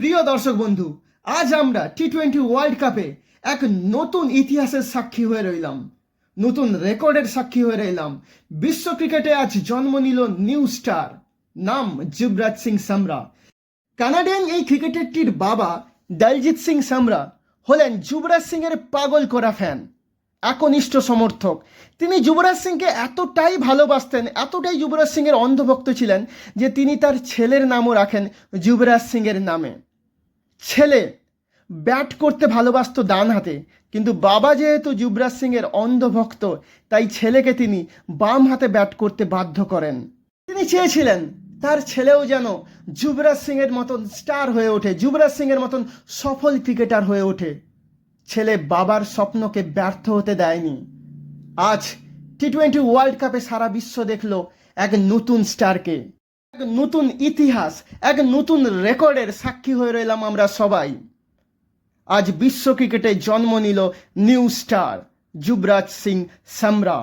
প্রিয় দর্শক বন্ধু, আজ আমরা টি টোয়েন্টি ওয়ার্ল্ড কাপে এক নতুন ইতিহাসের সাক্ষী হয়ে রইলাম। নতুন রেকর্ডের সাক্ষী হয়ে রইলাম। বিশ্ব ক্রিকেটে আজ জন্ম নিল নিউ স্টার, নাম যুবরাজ সিং সামরা। কানাডিয়ান এই ক্রিকেটারটির বাবা দলজিৎ সিং সামরা হলেন যুবরাজ সিং এর পাগল করা ফ্যান একনিষ্ঠ সমর্থক। তিনি যুবরাজ সিংকে এতটাই ভালোবাসতেন, এতটাই যুবরাজ সিং এর অন্ধভক্ত ছিলেন যে তিনি তার ছেলের নামও রাখেন যুবরাজ সিং এর নামে। ছেলে। ব্যাট করতে ভালোবাসতো ডান হাতে, কিন্তু বাবা যেহেতু যুবরাজ সিংয়ের অন্ধভক্ত, তাই ছেলেকে তিনি বাম হাতে ব্যাট করতে বাধ্য করেন। তিনি চেয়েছিলেন তার ছেলেও যেন যুবরাজ সিং এর মতন স্টার হয়ে ওঠে, যুবরাজ সিং এর মতন সফল ক্রিকেটার হয়ে ওঠে। ছেলে বাবার স্বপ্নকে ব্যর্থ হতে দেয়নি। আজ টি টোয়েন্টি ওয়ার্ল্ড কাপে সারা বিশ্ব দেখল এক নতুন স্টারকে। এক নতুন ইতিহাস, এক নতুন রেকর্ডের সাক্ষী হয়ে রইলাম আমরা সবাই। আজ বিশ্ব ক্রিকেটে জন্ম নিল new star, Yuvraj Singh Samra.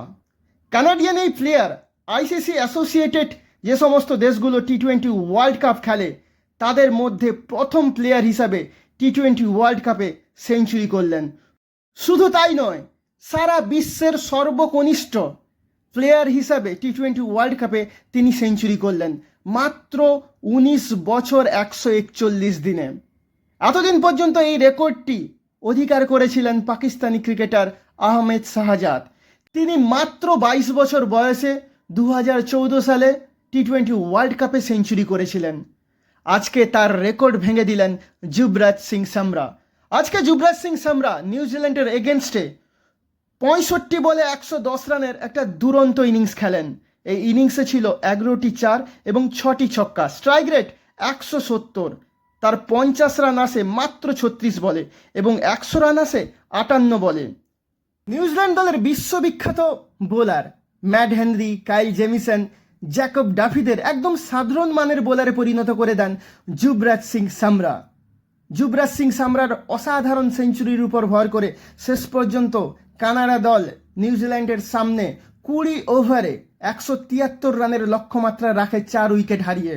Canadian এই প্লেয়ার, আইসিসি অ্যাসোসিয়েটেড যে সমস্ত দেশগুলো টি টোয়েন্টি ওয়ার্ল্ড কাপ খেলে, তাদের মধ্যে প্রথম প্লেয়ার হিসাবে টি টোয়েন্টি ওয়ার্ল্ড কাপে সেঞ্চুরি করলেন। শুধু তাই নয়, সারা বিশ্বের সর্বকনিষ্ঠ প্লেয়ার হিসাবে টি টোয়েন্টি ওয়ার্ল্ড কাপে তিনি সেঞ্চুরি করলেন। মাত্র উনিশ বছর একশো একচল্লিশ দিনে। এতদিন পর্যন্ত এই রেকর্ডটি অধিকার করেছিলেন পাকিস্তানি ক্রিকেটার আহমেদ শাহজাদ। তিনি মাত্র বাইশ বছর বয়সে দু হাজার চৌদ্দ সালে টি টোয়েন্টি ওয়ার্ল্ড কাপে সেঞ্চুরি করেছিলেন। আজকে তার রেকর্ড ভেঙে দিলেন যুবরাজ সিং সামরা। আজকে যুবরাজ সিং সামরা নিউজিল্যান্ডের এগেনস্টে পঁয়ষট্টি বলে একশো দশ রানের একটা দুরন্ত ইনিংস খেলেন। এই ইনিংসে ছিল এগারোটি চার এবং ছটি ছক্কা। স্ট্রাইক রেট একশো সত্তর। তার পঞ্চাশ রান আসে মাত্র ছত্রিশ বলে এবং একশো রান আসে আটান্ন বলে। নিউজিল্যান্ড দলের বিশ্ববিখ্যাত bowler Matt Henry Kyle Jamieson Jacob ডাফিদের একদম সাধারণ মানের বোলারে পরিণত করে দেন যুবরাজ সিং সামরা। যুবরাজ সিং সামরার অসাধারণ সেঞ্চুরির উপর ভর করে শেষ পর্যন্ত কানাডা দল নিউজিল্যান্ডের সামনে কুড়ি ওভারে একশো তিয়াত্তর রানের লক্ষ্যমাত্রা রাখে চার উইকেট হারিয়ে।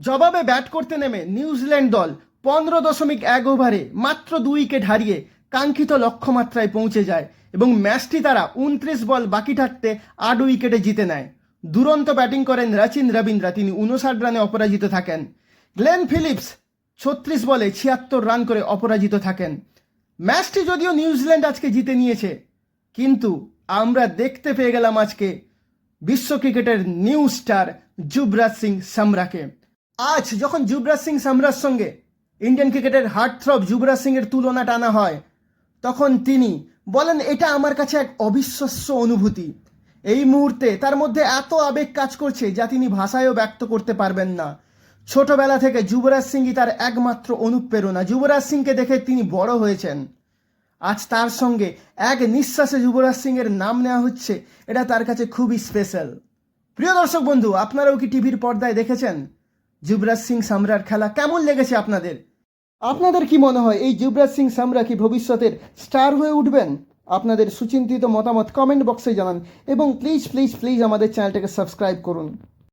জবাবে ব্যাট করতে নেমে নিউজিল্যান্ড দল পনেরো দশমিক এক ওভারে মাত্র দুই উইকেট হারিয়ে কাঙ্ক্ষিত লক্ষ্যমাত্রায় পৌঁছে যায় এবং ম্যাচটি তারা উনত্রিশ বল বাকি থাকতে আট উইকেটে জিতে নেয়। দুরন্ত ব্যাটিং করেন রাচিন রবীন্দ্রা, তিনি উনষাট রানে অপরাজিত থাকেন। গ্লেন ফিলিপস ছত্রিশ বলে ছিয়াত্তর রান করে অপরাজিত থাকেন। ম্যাচটি যদিও নিউজিল্যান্ড আজকে জিতে নিয়েছে, কিন্তু আমরা দেখতে পেয়ে গেলাম আজকে বিশ্ব ক্রিকেটের নিউ স্টার যুবরাজ সিং সামরাকে। আজ যখন যুবরাজ সিং সামরার সঙ্গে ইন্ডিয়ান ক্রিকেটের হার্ট থ্রব যুবরাজ সিং এর তুলনা টানা হয়, তখন তিনি বলেন, এটা আমার কাছে এক অবিশ্বাস্য অনুভূতি। এই মুহূর্তে তার মধ্যে এত আবেগ কাজ করছে যা তিনি ভাষায়ও ব্যক্ত করতে পারবেন না। ছোটবেলা থেকে যুবরাজ সিংই তার একমাত্র অনুপ্রেরণা। যুবরাজ সিংকে দেখে তিনি বড় হয়েছেন। আজ তার সঙ্গে এক নিঃশ্বাসে যুবরাজ সিং এর নাম নেওয়া হচ্ছে। এটা তার কাছে খুবই স্পেশাল প্রিয় দর্শক বন্ধু, আপনারাও কি টিভির পর্দায় দেখেছেন? যুবরাজ সিং সামরার খেলা কেমন লেগেছে আপনাদের? আপনাদের কি মনে হয়, এই যুবরাজ সিং সামরা কি ভবিষ্যতের স্টার হয়ে উঠবেন? আপনাদের সুচিন্তিত মতামত কমেন্ট বক্সে জানান এবং প্লিজ প্লিজ প্লিজ আমাদের চ্যানেলটাকে সাবস্ক্রাইব করুন।